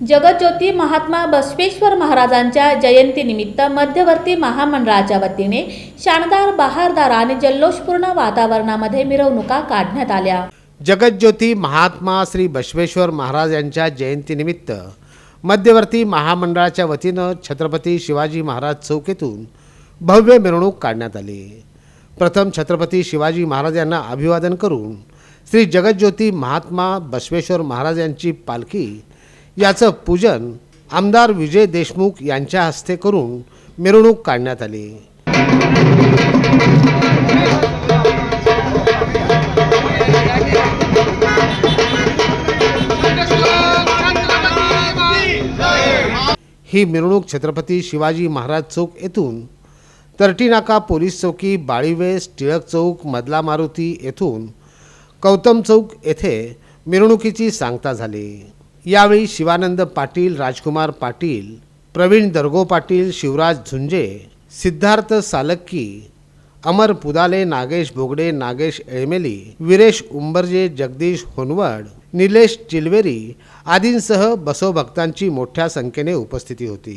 जगज्योती महात्मा बसवेश्वर महाराजांच्या जयंतीनिमित्त मध्यवर्ती महामंडळाच्या वतीने शानदार बहारदार आणि जल्लोषपूर्ण वातावरणामध्ये मिरवणुका काढण्यात आल्या. जगज्योती महात्मा श्री बसवेश्वर महाराज यांच्या जयंतीनिमित्त मध्यवर्ती महामंडळाच्या वतीनं छत्रपती शिवाजी महाराज चौकीतून भव्य मिरवणूक काढण्यात आली. प्रथम छत्रपती शिवाजी महाराज यांना अभिवादन करून श्री जगज्योती महात्मा बसवेश्वर महाराज यांची पालखी याचं पूजन आमदार विजय देशमुख यांच्या हस्ते करून मिरवणूक काढण्यात आली. ही मिरवणूक छत्रपती शिवाजी महाराज चौक येथून तरटीनाका पोलीस चौकी बाळीवेस टिळक चौक मधला मारुती येथून कौतम चौक येथे मिरवणुकीची सांगता झाली. यावेळी शिवानंद पाटील राजकुमार पाटील प्रवीण दर्गो पाटील शिवराज झुंजे सिद्धार्थ सालक्की अमर पुदाले नागेश बोगडे नागेश एळमेली विरेश उंबरजे जगदीश होनवड निलेश चिलवेरी आदींसह बसवभक्तांची मोठ्या संख्येने उपस्थिती होती.